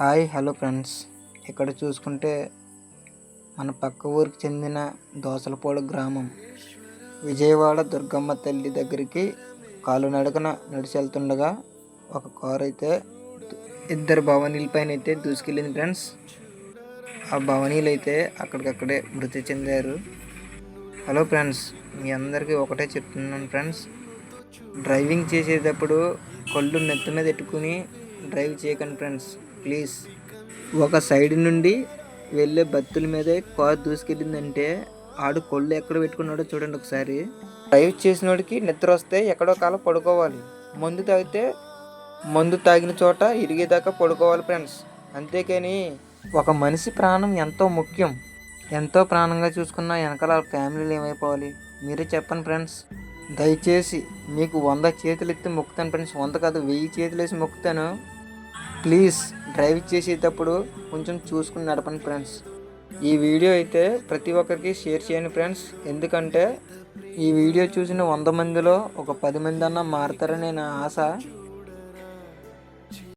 Hi hello friends. ఇక్కడ చూసుకుంటే మన పక్క ఊరికి చెందిన దోసలపాడు గ్రామం. విజయవాడ దుర్గమ్మ తల్లి దగ్గరికి కాలు నడకన నడిచెళ్తుండగా ఒక కారు అయితే ఇద్దరు భవనీల పైన అయితే దూసుకెళ్ళింది ఫ్రెండ్స్. ఆ భవనీలు అయితే అక్కడికక్కడే మృతి చెందారు. హలో ఫ్రెండ్స్ మీ అందరికీ ఒకటే చెప్తున్నాను ఫ్రెండ్స్. డ్రైవింగ్ చేసేటప్పుడు కళ్ళు నెత్తి మీద పెట్టుకుని డ్రైవ్ చేయకండి ఫ్రెండ్స్. ప్లీజ్. ఒక సైడ్ నుండి వెళ్ళే బత్తుల మీదే కారు దూసుకెళ్ళిందంటే ఆడు కొళ్ళు ఎక్కడ పెట్టుకున్నాడో చూడండి ఒకసారి. డ్రైవ్ చేసినోడికి నిద్ర వస్తే ఎక్కడో కాలం పడుకోవాలి. మందు తాగితే మందు తాగిన చోట ఇరిగేదాకా పడుకోవాలి ఫ్రెండ్స్. అంతేకాని ఒక మనిషి ప్రాణం ఎంతో ముఖ్యం. ఎంతో ప్రాణంగా చూసుకున్న వెనకాల ఫ్యామిలీలు ఏమైపోవాలి? మీరే చెప్పండి ఫ్రెండ్స్. దయచేసి మీకు వంద చేతులు ఎత్తి మొక్కుతాను ఫ్రెండ్స్. వంద కాదు వెయ్యి చేతులు వేసి మొక్కుతాను. ప్లీజ్. డ్రైవ్ చేసేటప్పుడు కొంచెం చూసుకుని నడపండి ఫ్రెండ్స్ ఈ వీడియో అయితే ప్రతి ఒక్కరికి షేర్ చేయండి ఫ్రెండ్స్ ఎందుకంటే ఈ వీడియో చూసిన వంద మందిలో ఒక పది మంది అన్న మారుతారని నా ఆశ.